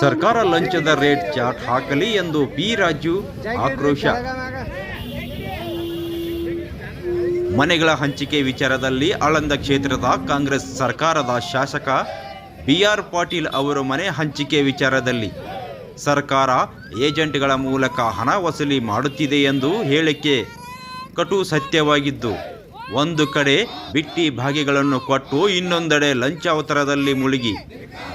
ಸರ್ಕಾರ ಲಂಚದ rate chat ಹಾಕಲಿ ಎಂದು ಪಿ ರಾಜು ಆಕ್ರೋಶ. ಮನೆಗಳ ಹಂಚಿಕೆ ವಿಚಾರದಲ್ಲಿ ಆಳಂದ ಕ್ಷೇತ್ರದ ಕಾಂಗ್ರೆಸ್ ಸರ್ಕಾರದ ಶಾಸಕ ಬಿ ಆರ್ ಪಾಟೀಲ್ ಅವರ ಮನೆ ಹಂಚಿಕೆ ವಿಚಾರದಲ್ಲಿ. ಸರ್ಕಾರ ಏಜೆಂಟ್ಗಳ ಮೂಲಕ ಹಣ ವಸೂಲಿ ಮಾಡುತ್ತಿದೆ ಎಂದು ಹೇಳಿಕೆ ಕಟು ಸತ್ಯವಾಗಿದ್ದು. ಒಂದು ಕಡೆ ಬಿಟ್ಟಿ ಭಾಗಿಗಳನ್ನು ಕೊಟ್ಟು ಇನ್ನೊಂದೆಡೆ ಲಂಚಾವತಾರದಲ್ಲಿ ಮುಳುಗಿ.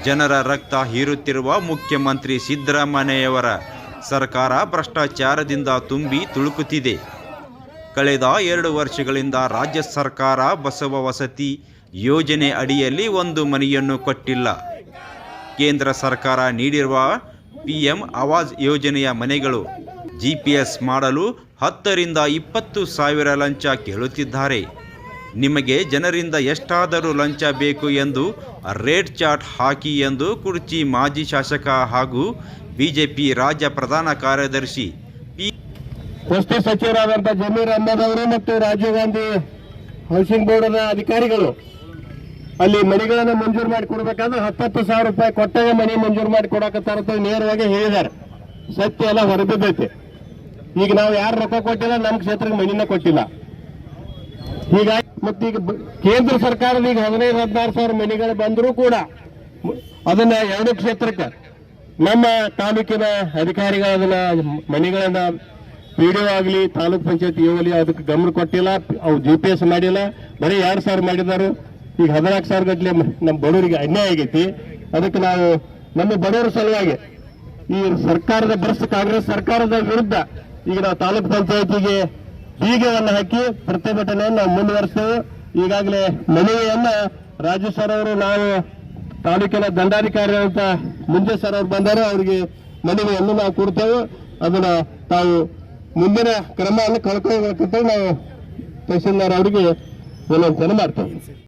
ಜನರ ರಕ್ತ ಹೀರುತ್ತಿರುವ ಮುಖ್ಯಮಂತ್ರಿ ಸಿದ್ದರಾಮಯ್ಯವರ ಸರ್ಕಾರ ಭ್ರಷ್ಟಾಚಾರದಿಂದ ತುಂಬಿ ತುಳುಕುತ್ತಿದೆ. ಕಳೆದ ಎರಡು ವರ್ಷಗಳಿಂದ ರಾಜ್ಯ ಸರ್ಕಾರ ಬಸವ ವಸತಿ ಯೋಜನೆ ಅಡಿಯಲ್ಲಿ ಒಂದು ಮನೆಯನ್ನು ಕೊಟ್ಟಿಲ್ಲ. ಕೇಂದ್ರ ಸರ್ಕಾರ ನೀಡಿರುವ ಪಿ ಎಂ ಆವಾಸ್ ಯೋಜನೆಯ ಮನೆಗಳು ಜಿ ಪಿ ಎಸ್ ಮಾಡಲು ಹತ್ತರಿಂದ ಇಪ್ಪತ್ತು ಸಾವಿರ ಲಂಚ ಕೇಳುತ್ತಿದ್ದಾರೆ. ನಿಮಗೆ ಜನರಿಂದ ಎಷ್ಟಾದರೂ ಲಂಚ ಬೇಕು ಎಂದು ರೇಟ್ ಚಾಟ್ ಹಾಕಿ ಎಂದು ಕುರ್ಚಿ ಮಾಜಿ ಶಾಸಕ ಹಾಗೂ ಬಿಜೆಪಿ ರಾಜ್ಯ ಪ್ರಧಾನ ಕಾರ್ಯದರ್ಶಿ ಪಿ ವಸ್ತು ಸಚಿವರಾದಂತಹ ಜಮೀರ್ ಅಹಮದ್ ಅವರು ಮತ್ತು ರಾಜೀವ್ ಗಾಂಧಿ ಹೌಸಿಂಗ್ ಬೋರ್ಡ್ನ ಅಧಿಕಾರಿಗಳು ಅಲ್ಲಿ ಮನೆಗಳನ್ನು ಮಂಜೂರು ಮಾಡಿ ಕೊಡ್ಬೇಕಾದ್ರೆ ಹತ್ತತ್ತು ಸಾವಿರ ರೂಪಾಯಿ ಕೊಟ್ಟಾಗ ಮನೆ ಮಂಜೂರು ಮಾಡಿ ಕೊಡಕತ್ತಾರ ನೇರವಾಗಿ ಹೇಳಿದ್ದಾರೆ. ಸತ್ಯ ಎಲ್ಲ ಹೊರಬಿದ್ದೈತೆ. ಈಗ ನಾವು ಯಾರು ರೊಕ್ಕ ಕೊಟ್ಟಿಲ್ಲ ನಮ್ಮ ಕ್ಷೇತ್ರಕ್ಕೆ ಮನಿನ ಕೊಟ್ಟಿಲ್ಲ. ಹೀಗಾಗಿ ಮತ್ತೀಗ ಕೇಂದ್ರ ಸರ್ಕಾರದ ಈಗ ಹದಿನೈದು, ಹದಿನಾರು ಸಾವಿರ ಮನೆಗಳು ಬಂದರೂ ಕೂಡ ಅದನ್ನ ಎರಡು ಕ್ಷೇತ್ರಕ್ಕೆ ನಮ್ಮ ತಾಲೂಕಿನ ಅಧಿಕಾರಿಗಳು ಅದನ್ನ ಮನೆಗಳನ್ನ ಪಿಡಿಒ ಆಗಲಿ, ತಾಲೂಕ್ ಪಂಚಾಯತ್ ಆಗಲಿ ಅದಕ್ಕೆ ಗಮನ ಕೊಟ್ಟಿಲ್ಲ ಅವ್ರು ಜಿ ಪಿ ಎಸ್ ಮಾಡಿಲ್ಲ, ಬರೀ ಎರಡು ಸಾವಿರ ಮಾಡಿದಾರು. ಈಗ ಹದಿನಾಲ್ಕು ಸಾವಿರ ಗಟ್ಟಲೆ ನಮ್ಮ ಬಡವರಿಗೆ ಅನ್ಯಾಯ ಆಗೈತಿ. ಅದಕ್ಕೆ ನಾವು ನಮ್ಮ ಬಡವರ ಸಲುವಾಗಿ ಈ ಸರ್ಕಾರದ ಭ್ರಷ್ಟ ಕಾಂಗ್ರೆಸ್ ಸರ್ಕಾರದ ವಿರುದ್ಧ ಈಗ ನಾವು ತಾಲೂಕ್ ಪಂಚಾಯತಿಗೆ ಬೀಗವನ್ನು ಹಾಕಿ ಪ್ರತಿಭಟನೆಯನ್ನು ನಾವು ಮುಂದುವರಿಸ್ತೇವೆ. ಈಗಾಗಲೇ ಮನವಿಯನ್ನ ರಾಜು ಸರ್ ಅವರು, ನಾವು ತಾಲೂಕಿನ ದಂಡಾಧಿಕಾರಿ ಅಂತ ಮುಂಜೆ ಸರ್ ಅವರು ಬಂದರು, ಅವರಿಗೆ ಮನವಿಯನ್ನು ನಾವು ಕೊಡ್ತೇವೆ. ಅದನ್ನ ತಾವು ಮುಂದಿನ ಕ್ರಮವನ್ನು ಕಳ್ಕೊಳ್ಬೇಕಂತ ನಾವು ತಹಸೀಲ್ದಾರ್ ಅವರಿಗೆ ವಿನಂತಿಯನ್ನು ಮಾಡ್ತೇವೆ.